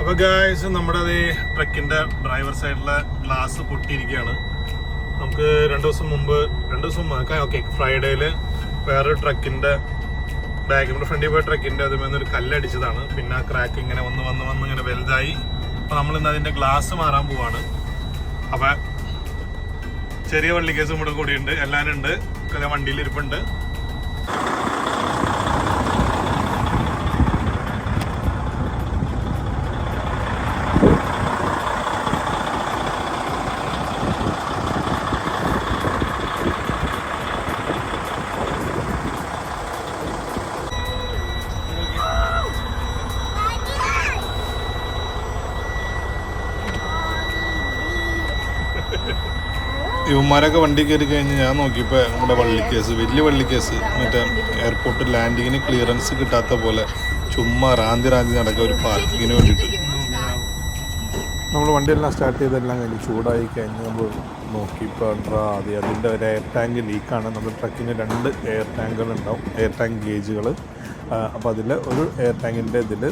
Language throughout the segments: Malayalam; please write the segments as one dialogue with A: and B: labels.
A: അപ്പൊ ഗായ്സ് നമ്മുടെ അതേ ട്രക്കിന്റെ ഡ്രൈവർ സൈഡിലെ ഗ്ലാസ് പൊട്ടിയിരിക്കുകയാണ്. നമുക്ക് രണ്ടു ദിവസം മുമ്പ് രണ്ടു ദിവസം മുമ്പ് ഓക്കെ ഫ്രൈഡേയിൽ വേറൊരു ട്രക്കിന്റെ ബാക്കിന്റെ ഫ്രണ്ടിൽ പോയ ട്രക്കിന്റെ അതുമേന്ന് ഒരു കല്ലടിച്ചതാണ്. പിന്നെ ആ ക്രാക്ക് ഇങ്ങനെ വന്ന് വന്ന് വന്ന് ഇങ്ങനെ വലുതായി. അപ്പൊ നമ്മൾ ഇന്ന് അതിന്റെ ഗ്ലാസ് മാറാൻ പോവാണ്. അപ്പൊ ചെറിയ വള്ളിക്കേസും ഇവിടെ കൂടിയുണ്ട്. എല്ലാവരും ഉണ്ട് വണ്ടിയിൽ ഇരിപ്പുണ്ട്. ഇവന്മാരൊക്കെ വണ്ടി കയറി കഴിഞ്ഞ് ഞാൻ നോക്കിയപ്പോൾ നമ്മുടെ വള്ളിക്കേസ് വലിയ വള്ളിക്കേസ് മറ്റേ എയർപോർട്ട് ലാൻഡിങ്ങിന് ക്ലിയറൻസ് കിട്ടാത്ത പോലെ ചുമ്മാ റാന്തി റാന്തി നടക്കുക ഒരു പാർക്കിങ്ങിന് വേണ്ടിയിട്ട്. നമ്മൾ വണ്ടിയെല്ലാം സ്റ്റാർട്ട് ചെയ്തെല്ലാം കഴിഞ്ഞ് ചൂടായി കഴിഞ്ഞ് നമ്മൾ നോക്കിയപ്പോൾ ആദ്യം അതിന്റെ ഒരു എയർ ടാങ്ക് ലീക്കാണ് നമ്മൾ ട്രക്കിന് രണ്ട് എയർ ടാങ്കുകൾ ഉണ്ടാവും എയർ ടാങ്ക് ഗേജുകൾ അപ്പോൾ അതിൽ ഒരു എയർ ടാങ്കിന്റെ ഇതിൽ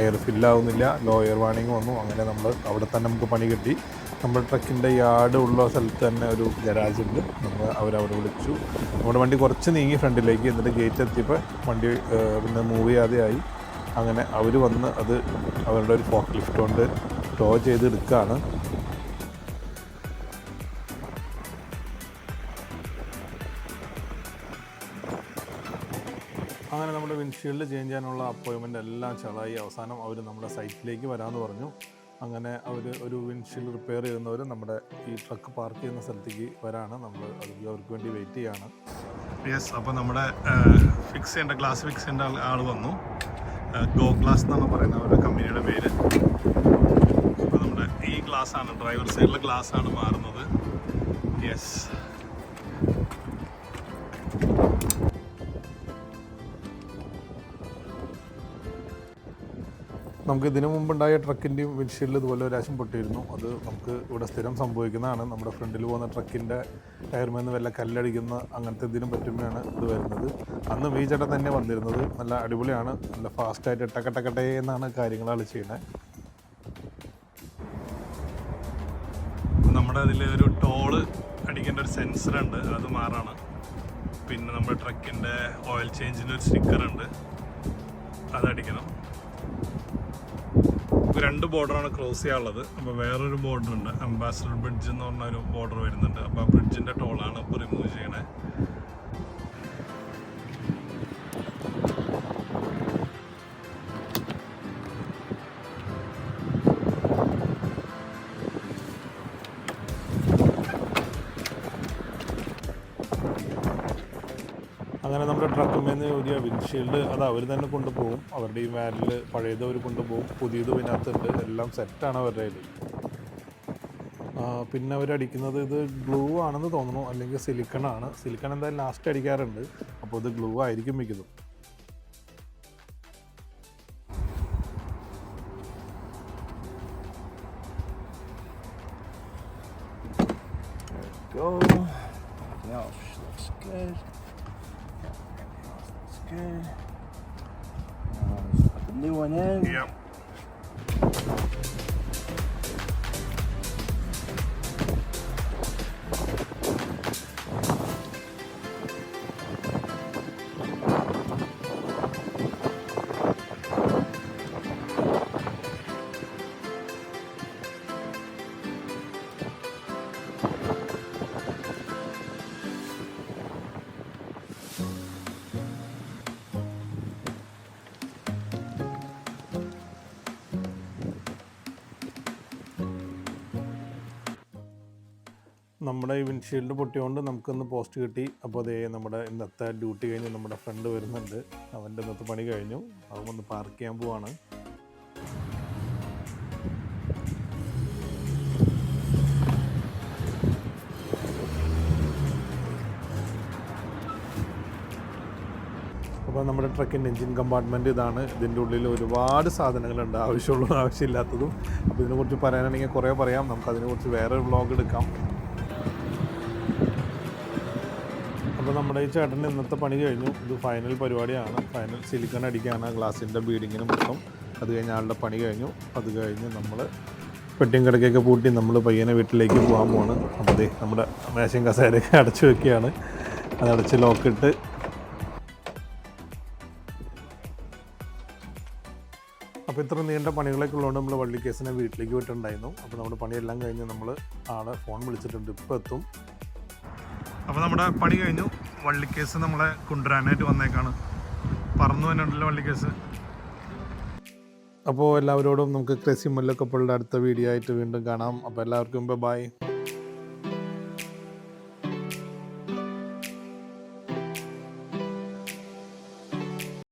A: എയർ ഫില്ലാവുന്നില്ല ലോ എയർ വാണിംഗ് വന്നു. അങ്ങനെ നമ്മൾ അവിടെ തന്നെ നമുക്ക് പണി കിട്ടി. നമ്മുടെ ട്രക്കിന്റെ യാർഡ് ഉള്ള സ്ഥലത്ത് തന്നെ ഒരു ഗരാജ് ഉണ്ട്. നമ്മൾ അവരവിടെ വിളിച്ചു. നമ്മുടെ വണ്ടി കുറച്ച് നീങ്ങി ഫ്രണ്ടിലേക്ക് എന്നിട്ട് ഗേറ്റ് എത്തിയപ്പോൾ വണ്ടി പിന്നെ മൂവ് ചെയ്യാതെ ആയി. അങ്ങനെ അവർ വന്ന് അത് അവരുടെ ഒരു ഫോക്ക് ലിഫ്റ്റ് കൊണ്ട് ടോ ചെയ്ത് എടുക്കുകയാണ് അങ്ങനെ നമ്മുടെ വിൻഷീൽഡ് ചേഞ്ച് ചെയ്യാനുള്ള അപ്പോയിൻമെന്റ് എല്ലാം ചളായി. അവസാനം അവർ നമ്മുടെ സൈറ്റിലേക്ക് വരാമെന്ന് പറഞ്ഞു. അങ്ങനെ അവർ ഒരു വിൻഷീൽഡ് റിപ്പയർ ചെയ്യുന്നവർ നമ്മുടെ ഈ ട്രക്ക് പാർക്ക് ചെയ്യുന്ന സ്ഥലത്തേക്ക് വരാണ്. നമ്മൾ അവർക്ക് വേണ്ടി വെയിറ്റ് ചെയ്യാണ്. യെസ് അപ്പോൾ നമ്മുടെ ഫിക്സ് ചെയ്യേണ്ട ഗ്ലാസ് ഫിക്സ് ചെയ്യേണ്ട ആൾ ആൾ വന്നു. ഗോ ഗ്ലാസ് എന്നാണ് പറയുന്നത് അവരുടെ കമ്പനിയുടെ പേര്. അപ്പോൾ നമ്മുടെ ഈ ഗ്ലാസ് ആണ് ഡ്രൈവർ സൈഡിലെ ഗ്ലാസ് ആണ് മാറുന്നത്. യെസ് നമുക്ക് ഇതിനു മുമ്പുണ്ടായ ട്രക്കിന്റെയും വിൻഷീൽഡിൽ ഇതുപോലെ ഒരു ആശം പൊട്ടിയിരുന്നു. അത് നമുക്ക് ഇവിടെ സ്ഥിരം സംഭവിക്കുന്നതാണ്. നമ്മുടെ ഫ്രണ്ടിൽ പോകുന്ന ട്രക്കിന്റെ ടയർമേന്ന് വല്ല കല്ലടിക്കുന്ന അങ്ങനത്തെ ഇതിനും പറ്റുമ്പോഴാണ് ഇത് വരുന്നത്. അന്ന് ഈ ചേട്ടൻ തന്നെ വന്നിരുന്നത്. നല്ല അടിപൊളിയാണ്. നല്ല ഫാസ്റ്റായിട്ട് ടക്കട്ടക്കട്ടെ എന്നാണ് കാര്യങ്ങളാണ് ചെയ്യുന്നത്. നമ്മുടെ അതിൽ ഒരു ടോൾ അടിക്കേണ്ട ഒരു സെൻസർ ഉണ്ട്. അത് മാറാണ്. പിന്നെ നമ്മുടെ ട്രക്കിന്റെ ഓയിൽ ചേഞ്ചിന്റെ ഒരു സ്റ്റിക്കർ ഉണ്ട്. അതടിക്കണം രണ്ട് ബോർഡറാണ് ക്രോസ് ചെയ്യാനുള്ളത്. അപ്പോൾ വേറൊരു ബോർഡർ ഉണ്ട്. അംബാസഡർ ബ്രിഡ്ജ് എന്ന് പറഞ്ഞ ഒരു ബോർഡർ വരുന്നുണ്ട്. അങ്ങനെ ട്രക്കിൽ നിന്ന് ഒരു വിൻഷീൽഡ് അത് അവർ തന്നെ കൊണ്ടുപോകും. അവരുടെ ഈ വാനിൽ പഴയത് അവർ കൊണ്ടുപോകും. പുതിയത് ഇതിനകത്തുണ്ട്. എല്ലാം സെറ്റാണ് അവരുടെ കയ്യിൽ പിന്നെ അവരടിക്കുന്നത് ഇത് ഗ്ലൂ ആണെന്ന് തോന്നുന്നു. അല്ലെങ്കിൽ സിലിക്കൺ ആണ്. സിലിക്കൺ എന്തായാലും ലാസ്റ്റ് അടിക്കാറുണ്ട്. അപ്പോൾ ഇത് ഗ്ലൂ ആയിരിക്കും മിക്കതും.
B: Go. yeah, looks good. Good. Now let's put the new one in.
A: നമ്മുടെ ഈ വിൻഷീൽഡ് പൊട്ടിയോണ്ട് നമുക്കൊന്ന് പോസ്റ്റ് കിട്ടി. അപ്പോൾ അതേ നമ്മുടെ ഇന്നത്തെ ഡ്യൂട്ടി കഴിഞ്ഞ് നമ്മുടെ ഫ്രണ്ട് വരുന്നുണ്ട്. അവന്റെ ഇന്നത്തെ പണി കഴിഞ്ഞു. അവൻ വന്ന് പാർക്ക് ചെയ്യാൻ പോവാണ്. അപ്പോൾ നമ്മുടെ ട്രക്കിന്റെ എൻജിൻ കമ്പാർട്ട്മെന്റ് ഇതാണ്. ഇതിന്റെ ഉള്ളിൽ ഒരുപാട് സാധനങ്ങളുണ്ട്. ആവശ്യമുള്ളതും ആവശ്യമില്ലാത്തതും. അപ്പോൾ ഇതിനെക്കുറിച്ച് പറയാനാണെങ്കിൽ കുറേ പറയാം. നമുക്ക് അതിനെക്കുറിച്ച് വേറെ വ്ളോഗ് എടുക്കാം. അപ്പോൾ നമ്മുടെ ഈ ചേട്ടൻ ഇന്നത്തെ പണി കഴിഞ്ഞു. ഇത് ഫൈനൽ പരിപാടിയാണ്. ഫൈനൽ സിലിക്കൺ അടിക്കുകയാണ് ഗ്ലാസിന്റെ ബീഡിങ്ങിന് മൊത്തം. അത് കഴിഞ്ഞ് ആളുടെ പണി കഴിഞ്ഞു. അത് കഴിഞ്ഞ് നമ്മൾ പെട്ടിയും കിടക്കൊക്കെ പൂട്ടി നമ്മൾ പയ്യനെ വീട്ടിലേക്ക് പോകാൻ പോവാണ്. അപ്പോൾ നമ്മുടെ മേശയും കസേരയൊക്കെ അടച്ചു വെക്കുകയാണ്. അതടച്ച് ലോക്കിട്ട് അപ്പോൾ ഇത്ര നീണ്ട പണികളൊക്കെ ഉള്ളതുകൊണ്ട് നമ്മൾ വള്ളിക്കേസിനെ വീട്ടിലേക്ക് വിട്ടിട്ടുണ്ടായിരുന്നു. അപ്പോൾ നമ്മുടെ പണിയെല്ലാം കഴിഞ്ഞ് നമ്മൾ ആളെ ഫോൺ വിളിച്ചിട്ടുണ്ട്. ഇപ്പോൾ എത്തും. അപ്പോൾ നമ്മുടെ പണി കഴിഞ്ഞു. വള്ളിക്കേസ് നമ്മളെ കൊണ്ടുവരാനായിട്ട് വന്നേക്കാണ്. പറന്നു തന്നെയുണ്ടല്ലോ വള്ളിക്കേസ്. അപ്പോൾ എല്ലാവരോടും നമുക്ക് ക്രസി മുല്ലക്കപ്പളുടെ അടുത്ത വീഡിയോ ആയിട്ട് വീണ്ടും കാണാം. അപ്പോൾ എല്ലാവർക്കും ബൈ.